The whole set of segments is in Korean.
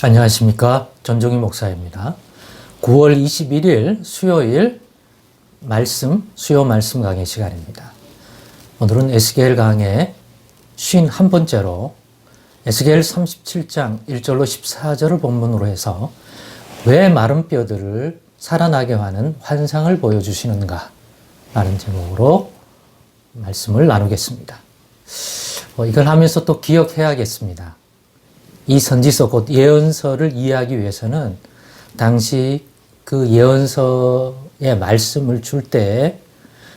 안녕하십니까. 전종희 목사입니다. 9월 21일 수요일 말씀, 수요 말씀 강의 시간입니다. 오늘은 에스겔 강의 51번째로 에스겔 37장 1절로 14절을 본문으로 해서 왜 마른 뼈들을 살아나게 하는 환상을 보여주시는가 라는 제목으로 말씀을 나누겠습니다. 어, 이걸 하면서 또 기억해야겠습니다. 이 선지서 곧 예언서를 이해하기 위해서는 당시 그 예언서의 말씀을 줄 때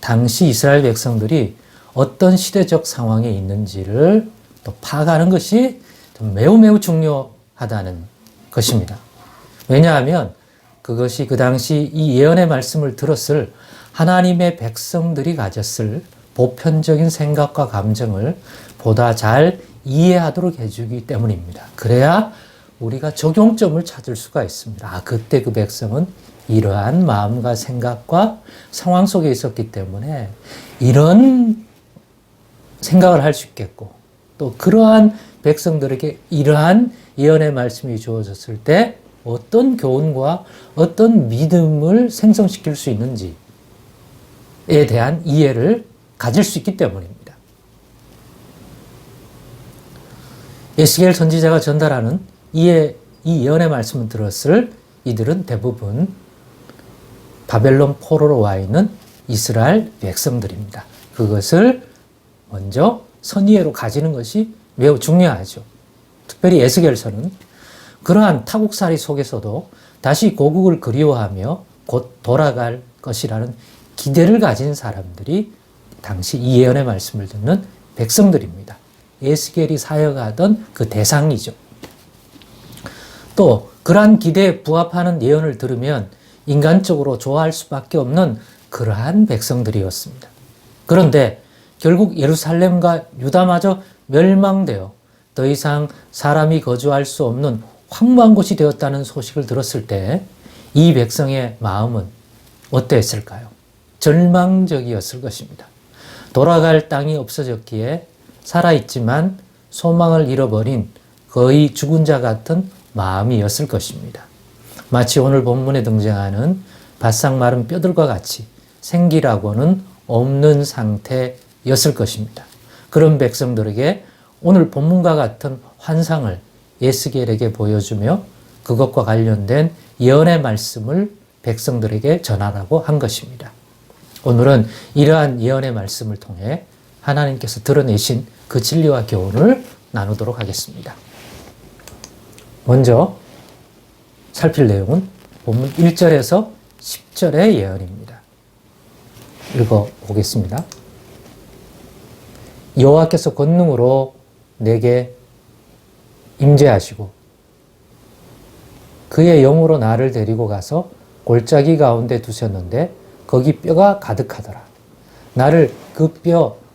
당시 이스라엘 백성들이 어떤 시대적 상황에 있는지를 또 파악하는 것이 매우 매우 중요하다는 것입니다. 왜냐하면 그것이 그 당시 이 예언의 말씀을 들었을 하나님의 백성들이 가졌을 보편적인 생각과 감정을 보다 잘 이해하도록 해주기 때문입니다. 그래야 우리가 적용점을 찾을 수가 있습니다. 아, 그때 그 백성은 이러한 마음과 생각과 상황 속에 있었기 때문에 이런 생각을 할 수 있겠고 또 그러한 백성들에게 이러한 예언의 말씀이 주어졌을 때 어떤 교훈과 어떤 믿음을 생성시킬 수 있는지에 대한 이해를 가질 수 있기 때문입니다. 에스겔 선지자가 전달하는 이에 이 예언의 말씀을 들었을 이들은 대부분 바벨론 포로로 와 있는 이스라엘 백성들입니다. 그것을 먼저 선의회로 가지는 것이 매우 중요하죠. 특별히 에스겔서는 그러한 타국살이 속에서도 다시 고국을 그리워하며 곧 돌아갈 것이라는 기대를 가진 사람들이 당시 이 예언의 말씀을 듣는 백성들입니다. 에스겔이 사역하던 그 대상이죠. 또 그러한 기대에 부합하는 예언을 들으면 인간적으로 좋아할 수밖에 없는 그러한 백성들이었습니다. 그런데 결국 예루살렘과 유다마저 멸망되어 더 이상 사람이 거주할 수 없는 황무한 곳이 되었다는 소식을 들었을 때 이 백성의 마음은 어땠을까요? 절망적이었을 것입니다. 돌아갈 땅이 없어졌기에 살아있지만 소망을 잃어버린 거의 죽은 자 같은 마음이었을 것입니다. 마치 오늘 본문에 등장하는 바싹 마른 뼈들과 같이 생기라고는 없는 상태였을 것입니다. 그런 백성들에게 오늘 본문과 같은 환상을 예스겔에게 보여주며 그것과 관련된 예언의 말씀을 백성들에게 전하라고 한 것입니다. 오늘은 이러한 예언의 말씀을 통해 하나님께서 드러내신 그 진리와 교훈을 나누도록 하겠습니다. 먼저 살필 내용은 본문 1절에서 10절의 예언입니다. 읽어 보겠습니다. 여호와께서 권능으로 내게 임재하시고 그의 영으로 나를 데리고 가서 골짜기 가운데 두셨는데 거기 뼈가 가득하더라. 나를 그 뼈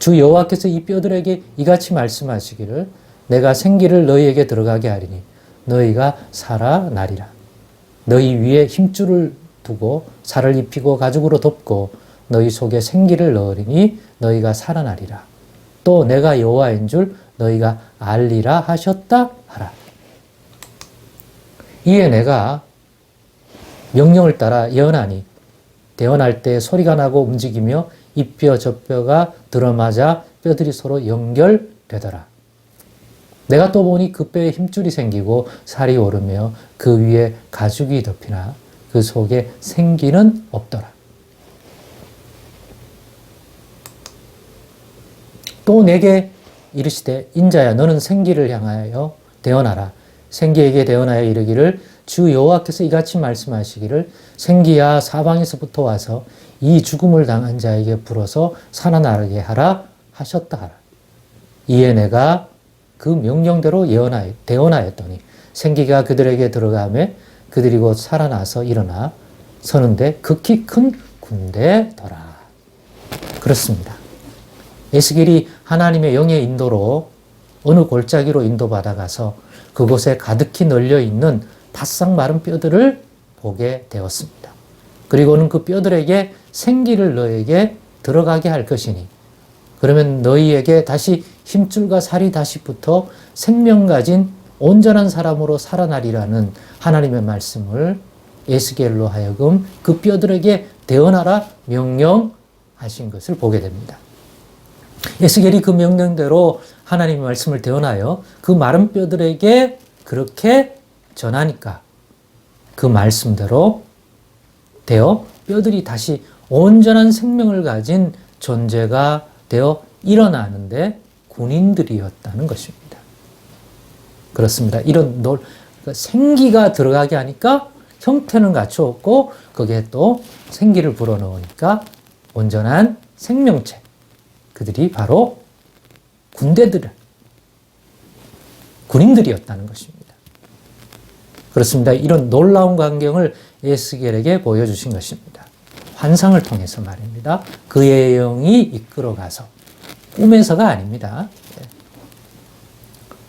주 여호와께서 이 뼈들에게 이같이 말씀하시기를 내가 생기를 너희에게 들어가게 하리니 너희가 살아나리라. 너희 위에 힘줄을 두고 살을 입히고 가죽으로 덮고 너희 속에 생기를 넣으리니 너희가 살아나리라. 또 내가 여호와인 줄 너희가 알리라 하셨다 하라. 이에 내가 명령을 따라 예언하니 대언할 때 소리가 나고 움직이며 이 뼈 저 뼈가 들어맞아 뼈들이 서로 연결되더라. 내가 또 보니 그 뼈에 힘줄이 생기고 살이 오르며 그 위에 가죽이 덮이나 그 속에 생기는 없더라. 또 내게 이르시되 인자야 너는 생기를 향하여 대언하라. 생기에게 대언하여 이르기를 주 여호와께서 이같이 말씀하시기를 생기야 사방에서부터 와서 이 죽음을 당한 자에게 불어서 살아나게 하라 하셨다 하라. 이에 내가 그 명령대로 예언하여 대언하였더니 생기가 그들에게 들어가매 그들이 곧 살아나서 일어나 서는데 극히 큰 군대더라. 그렇습니다. 에스겔이 하나님의 영의 인도로 어느 골짜기로 인도받아가서 그곳에 가득히 널려 있는 바싹 마른 뼈들을 보게 되었습니다. 그리고는 그 뼈들에게 생기를 너에게 들어가게 할 것이니 그러면 너희에게 다시 힘줄과 살이 다시 붙어 생명 가진 온전한 사람으로 살아나리라는 하나님의 말씀을 에스겔로 하여금 그 뼈들에게 대언하라 명령하신 것을 보게 됩니다. 에스겔이 그 명령대로 하나님의 말씀을 대언하여 그 마른 뼈들에게 그렇게 전하니까 그 말씀대로 되어 뼈들이 다시 온전한 생명을 가진 존재가 되어 일어나는데 군인들이었다는 것입니다. 그렇습니다. 이런 놀, 그러니까 생기가 들어가게 하니까 형태는 갖추었고 거기에 또 생기를 불어넣으니까 온전한 생명체. 그들이 바로 군대들, 군인들이었다는 것입니다. 그렇습니다. 이런 놀라운 광경을 에스겔에게 보여주신 것입니다. 환상을 통해서 말입니다. 그의 영이 이끌어가서 꿈에서가 아닙니다. 예.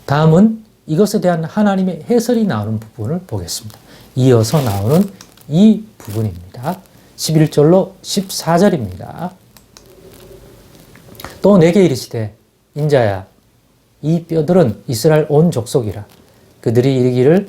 다음은 이것에 대한 하나님의 해설이 나오는 부분을 보겠습니다. 이어서 나오는 이 부분입니다. 11절로 14절입니다. 또 내게 이르시되 인자야 이 뼈들은 이스라엘 온 족속이라 그들이 이르기를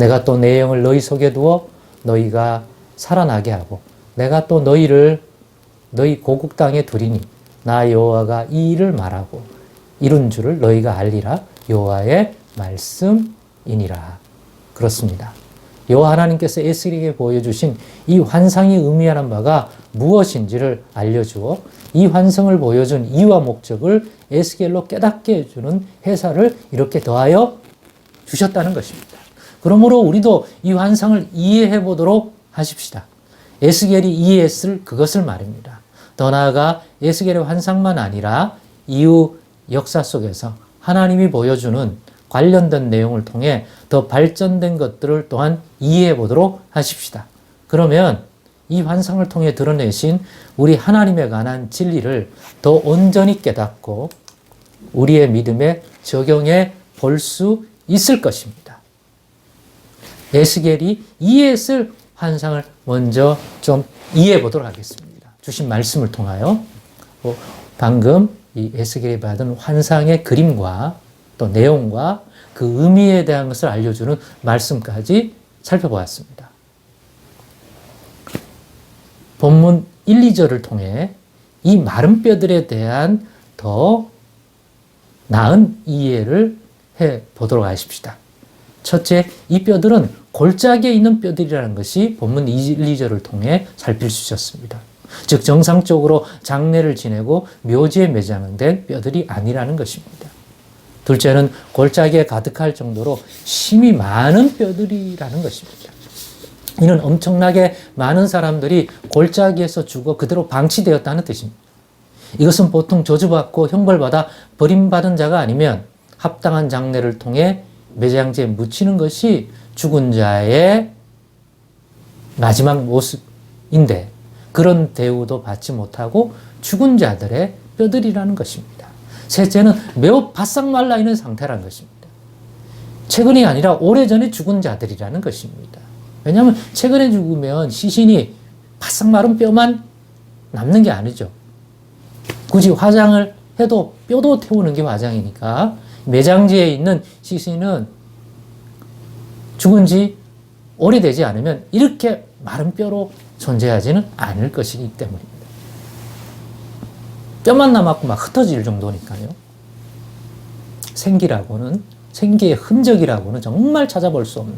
내가 또 내 영을 너희 속에 두어 너희가 살아나게 하고 내가 또 너희를 너희 고국 땅에 두리니 나 여호와가 이 일을 말하고 이룬 줄을 너희가 알리라 여호와의 말씀이니라. 그렇습니다. 여호와 하나님께서 에스겔에게 보여주신 이 환상이 의미하는 바가 무엇인지를 알려주어 이 환상을 보여준 이유와 목적을 에스겔로 깨닫게 해주는 해설을 이렇게 더하여 주셨다는 것입니다. 그러므로 우리도 이 환상을 이해해 보도록 하십시다. 에스겔이 이해했을 그것을 말입니다. 더 나아가 에스겔의 환상만 아니라 이후 역사 속에서 하나님이 보여주는 관련된 내용을 통해 더 발전된 것들을 또한 이해해 보도록 하십시다. 그러면 이 환상을 통해 드러내신 우리 하나님에 관한 진리를 더 온전히 깨닫고 우리의 믿음에 적용해 볼 수 있을 것입니다. 에스겔이 이해했을 환상을 먼저 좀 이해해 보도록 하겠습니다. 주신 말씀을 통하여 뭐 방금 이 에스겔이 받은 환상의 그림과 또 내용과 그 의미에 대한 것을 알려주는 말씀까지 살펴보았습니다. 본문 1, 2절을 통해 이 마른 뼈들에 대한 더 나은 이해를 해 보도록 하십시다. 첫째, 이 뼈들은 골짜기에 있는 뼈들이라는 것이 본문 1, 2절을 통해 살필 수 있었습니다. 즉, 정상적으로 장례를 지내고 묘지에 매장된 뼈들이 아니라는 것입니다. 둘째는 골짜기에 가득할 정도로 힘이 많은 뼈들이라는 것입니다. 이는 엄청나게 많은 사람들이 골짜기에서 죽어 그대로 방치되었다는 뜻입니다. 이것은 보통 저주받고 형벌받아 버림받은 자가 아니면 합당한 장례를 통해 매장지에 묻히는 것이 죽은 자의 마지막 모습인데 그런 대우도 받지 못하고 죽은 자들의 뼈들이라는 것입니다. 셋째는 매우 바싹 말라 있는 상태라는 것입니다. 최근이 아니라 오래전에 죽은 자들이라는 것입니다. 왜냐하면 최근에 죽으면 시신이 바싹 마른 뼈만 남는 게 아니죠. 굳이 화장을 해도 뼈도 태우는 게 화장이니까 매장지에 있는 시신은 죽은 지 오래되지 않으면 이렇게 마른 뼈로 존재하지는 않을 것이기 때문입니다. 뼈만 남았고 막 흩어질 정도니까요. 생기라고는 생기의 흔적이라고는 정말 찾아볼 수 없는.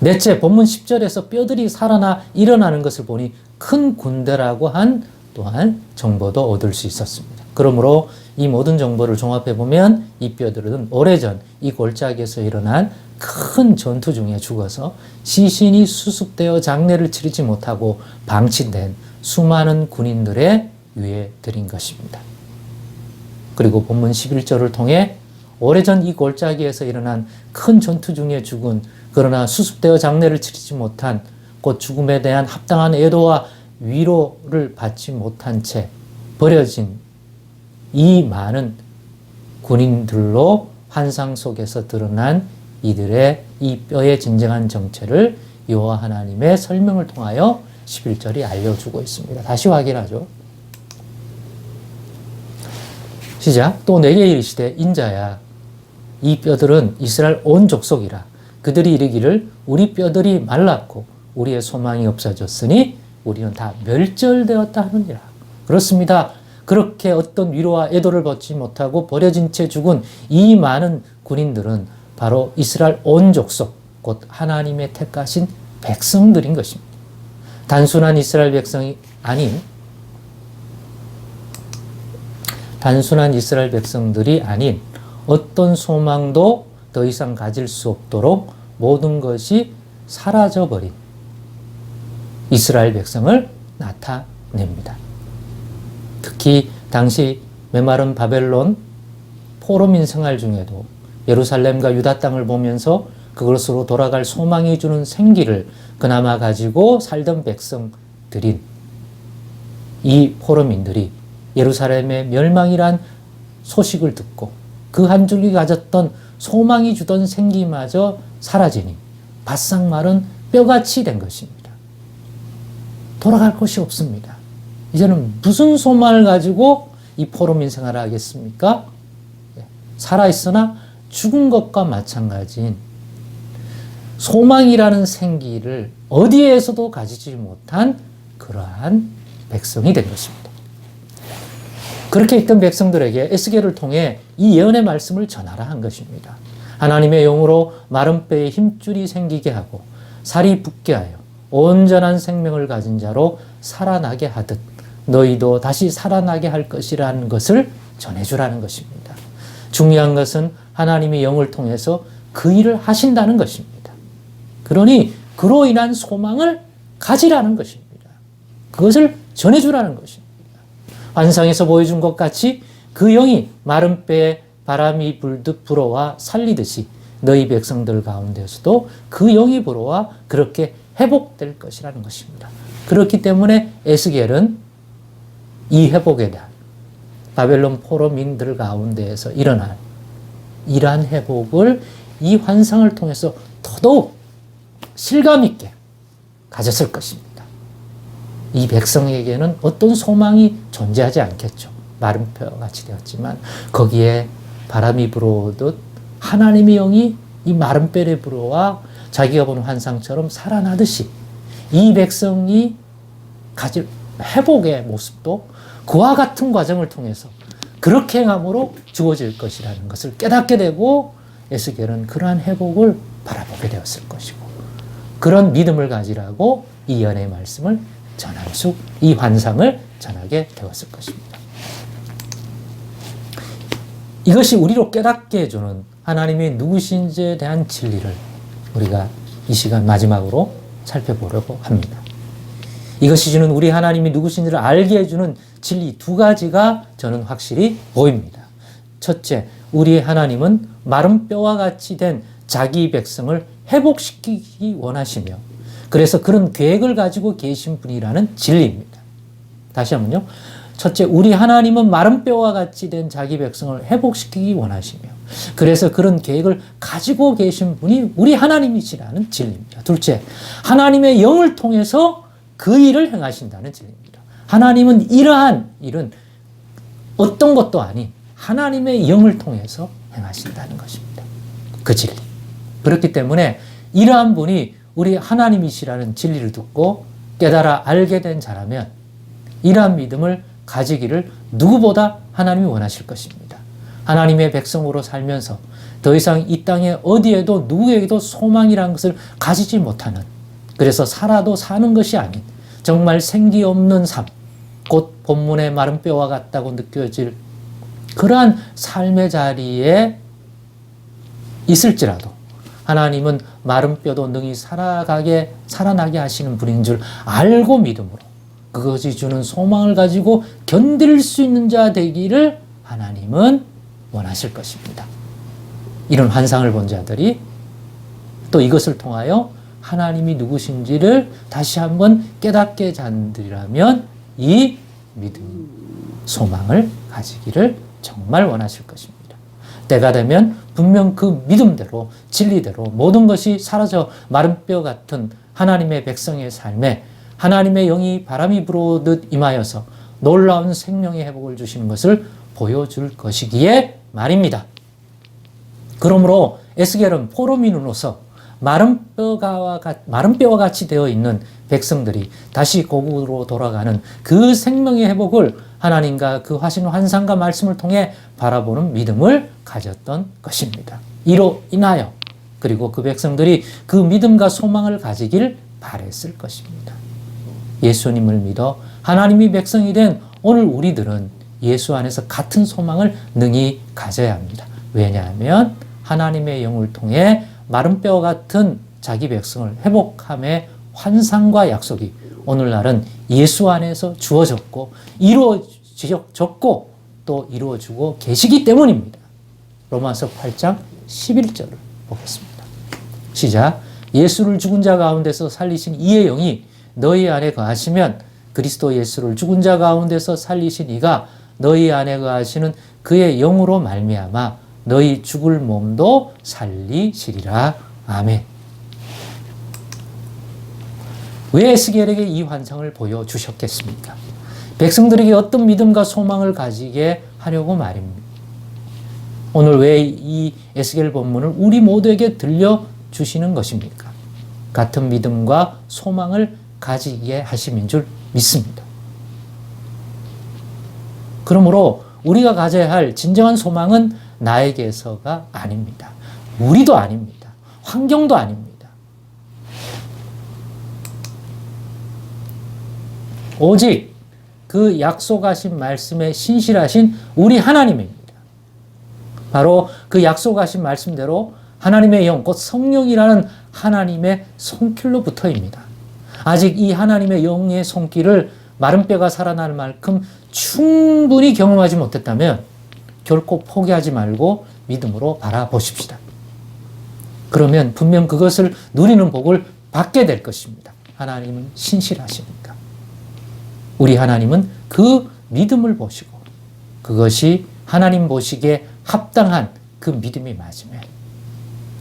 넷째 본문 10절에서 뼈들이 살아나 일어나는 것을 보니 큰 군대라고 한 또한 정보도 얻을 수 있었습니다. 그러므로 이 모든 정보를 종합해 보면 이 뼈들은 오래전 이 골짜기에서 일어난 큰 전투 중에 죽어서 시신이 수습되어 장례를 치르지 못하고 방치된 수많은 군인들의 드린 것입니다. 그리고 본문 11절을 통해 오래전 이 골짜기에서 일어난 큰 전투 중에 죽은 그러나 수습되어 장례를 치르지 못한 곧 죽음에 대한 합당한 애도와 위로를 받지 못한 채 버려진 이 많은 군인들로 환상 속에서 드러난 이들의 이 뼈의 진정한 정체를 여호와 하나님의 설명을 통하여 11절이 알려주고 있습니다. 다시 확인하죠. 시작. 또 내게 이르시되 인자야 이 뼈들은 이스라엘 온 족속이라 그들이 이르기를 우리 뼈들이 말랐고 우리의 소망이 없어졌으니 우리는 다 멸절되었다 하느니라. 그렇습니다. 그렇게 어떤 위로와 애도를 받지 못하고 버려진 채 죽은 이 많은 군인들은 바로 이스라엘 온 족속, 곧 하나님의 택하신 백성들인 것입니다. 단순한 이스라엘 백성이 아닌 단순한 이스라엘 백성들이 아닌 어떤 소망도 더 이상 가질 수 없도록 모든 것이 사라져버린 이스라엘 백성을 나타냅니다. 특히 당시 메마른 바벨론 포로민 생활 중에도 예루살렘과 유다 땅을 보면서 그것으로 돌아갈 소망이 주는 생기를 그나마 가지고 살던 백성들인 이 포로민들이 예루살렘의 멸망이란 소식을 듣고 그 한 줄기 가졌던 소망이 주던 생기마저 사라지니 바싹 마른 뼈같이 된 것입니다. 돌아갈 곳이 없습니다. 이제는 무슨 소망을 가지고 이 포로민 생활을 하겠습니까? 예, 살아있으나 죽은 것과 마찬가지인 소망이라는 생기를 어디에서도 가지지 못한 그러한 백성이 된 것입니다. 그렇게 있던 백성들에게 에스겔을 통해 이 예언의 말씀을 전하라 한 것입니다. 하나님의 영으로 마른 뼈에 힘줄이 생기게 하고 살이 붙게 하여 온전한 생명을 가진 자로 살아나게 하듯 너희도 다시 살아나게 할 것이라는 것을 전해주라는 것입니다. 중요한 것은 하나님의 영을 통해서 그 일을 하신다는 것입니다. 그러니 그로 인한 소망을 가지라는 것입니다. 그것을 전해주라는 것입니다. 환상에서 보여준 것 같이 그 영이 마른 뼈에 바람이 불듯 불어와 살리듯이 너희 백성들 가운데서도 그 영이 불어와 그렇게 회복될 것이라는 것입니다. 그렇기 때문에 에스겔은 이 회복에 대한 바벨론 포로민들 가운데에서 일어난 이러한 회복을 이 환상을 통해서 더더욱 실감 있게 가졌을 것입니다. 이 백성에게는 어떤 소망이 존재하지 않겠죠. 마른 뼈같이 되었지만 거기에 바람이 불어오듯 하나님의 영이 이 마른 뼈에 불어와 자기가 보는 환상처럼 살아나듯이 이 백성이 가질 회복의 모습도 그와 같은 과정을 통해서 그렇게 행함으로 주어질 것이라는 것을 깨닫게 되고 에스겔은 그러한 회복을 바라보게 되었을 것이고 그런 믿음을 가지라고 이 연의 말씀을 전할 수, 이 환상을 전하게 되었을 것입니다. 이것이 우리로 깨닫게 해주는 하나님이 누구신지에 대한 진리를 우리가 이 시간 마지막으로 살펴보려고 합니다. 이것이 주는 우리 하나님이 누구신지를 알게 해주는 진리 두 가지가 저는 확실히 보입니다. 첫째, 우리 하나님은 마른 뼈와 같이 된 자기 백성을 회복시키기 원하시며 그래서 그런 계획을 가지고 계신 분이라는 진리입니다. 다시 한번요. 첫째, 우리 하나님은 마른 뼈와 같이 된 자기 백성을 회복시키기 원하시며 그래서 그런 계획을 가지고 계신 분이 우리 하나님이시라는 진리입니다. 둘째, 하나님의 영을 통해서 그 일을 행하신다는 진리입니다. 하나님은 이러한 일은 어떤 것도 아닌 하나님의 영을 통해서 행하신다는 것입니다. 그 진리. 그렇기 때문에 이러한 분이 우리 하나님이시라는 진리를 듣고 깨달아 알게 된 자라면 이러한 믿음을 가지기를 누구보다 하나님이 원하실 것입니다. 하나님의 백성으로 살면서 더 이상 이 땅에 어디에도 누구에게도 소망이라는 것을 가지지 못하는 그래서 살아도 사는 것이 아닌 정말 생기 없는 삶, 곧 본문의 마른 뼈와 같다고 느껴질 그러한 삶의 자리에 있을지라도 하나님은 마른 뼈도 능히 살아가게 살아나게 하시는 분인 줄 알고 믿음으로 그것이 주는 소망을 가지고 견딜 수 있는 자 되기를 하나님은 원하실 것입니다. 이런 환상을 본 자들이 또 이것을 통하여 하나님이 누구신지를 다시 한번 깨닫게 잔들이라면 이 믿음, 소망을 가지기를 정말 원하실 것입니다. 때가 되면 분명 그 믿음대로 진리대로 모든 것이 사라져 마른 뼈 같은 하나님의 백성의 삶에 하나님의 영이 바람이 불어오듯 임하여서 놀라운 생명의 회복을 주시는 것을 보여줄 것이기에 말입니다. 그러므로 에스겔은 포로민으로서 마른 뼈가 마른 뼈와 같이 되어 있는 백성들이 다시 고국으로 돌아가는 그 생명의 회복을 하나님과 그 화신 환상과 말씀을 통해 바라보는 믿음을 가졌던 것입니다. 이로 인하여 그리고 그 백성들이 그 믿음과 소망을 가지길 바랬을 것입니다. 예수님을 믿어 하나님이 백성이 된 오늘 우리들은 예수 안에서 같은 소망을 능히 가져야 합니다. 왜냐하면 하나님의 영을 통해 마른 뼈 같은 자기 백성을 회복함의 환상과 약속이 오늘날은 예수 안에서 주어졌고 이루어졌고 또 이루어지고 계시기 때문입니다. 로마서 8장 11절을 보겠습니다. 시작. 예수를 죽은 자 가운데서 살리신 이의 영이 너희 안에 거하시면 그리스도 예수를 죽은 자 가운데서 살리신 이가 너희 안에 거하시는 그의 영으로 말미암아 너희 죽을 몸도 살리시리라. 아멘. 왜 에스겔에게 이 환상을 보여주셨겠습니까? 백성들에게 어떤 믿음과 소망을 가지게 하려고 말입니다. 오늘 왜 이 에스겔 본문을 우리 모두에게 들려주시는 것입니까? 같은 믿음과 소망을 가지게 하심인 줄 믿습니다. 그러므로 우리가 가져야 할 진정한 소망은 나에게서가 아닙니다. 우리도 아닙니다. 환경도 아닙니다. 오직 그 약속하신 말씀에 신실하신 우리 하나님입니다. 바로 그 약속하신 말씀대로 하나님의 영, 곧 성령이라는 하나님의 손길로 붙어입니다. 아직 이 하나님의 영의 손길을 마른 뼈가 살아날 만큼 충분히 경험하지 못했다면 결코 포기하지 말고 믿음으로 바라보십시다. 그러면 분명 그것을 누리는 복을 받게 될 것입니다. 하나님은 신실하시니까. 우리 하나님은 그 믿음을 보시고 그것이 하나님 보시기에 합당한 그 믿음이 맞으면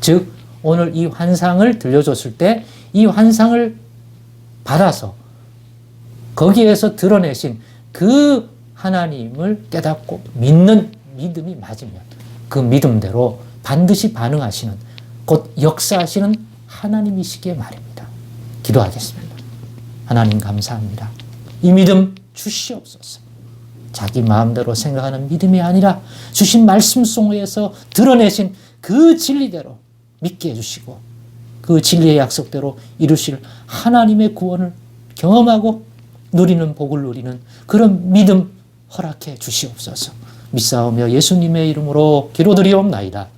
즉 오늘 이 환상을 들려줬을 때 이 환상을 받아서 거기에서 드러내신 그 하나님을 깨닫고 믿는 믿음이 맞으면 그 믿음대로 반드시 반응하시는 곧 역사하시는 하나님이시기에 말입니다. 기도하겠습니다. 하나님 감사합니다. 이 믿음 주시옵소서. 자기 마음대로 생각하는 믿음이 아니라 주신 말씀 속에서 드러내신 그 진리대로 믿게 해주시고 그 진리의 약속대로 이루실 하나님의 구원을 경험하고 누리는 복을 누리는 그런 믿음 허락해 주시옵소서. 믿사오며 예수님의 이름으로 기도드리옵나이다.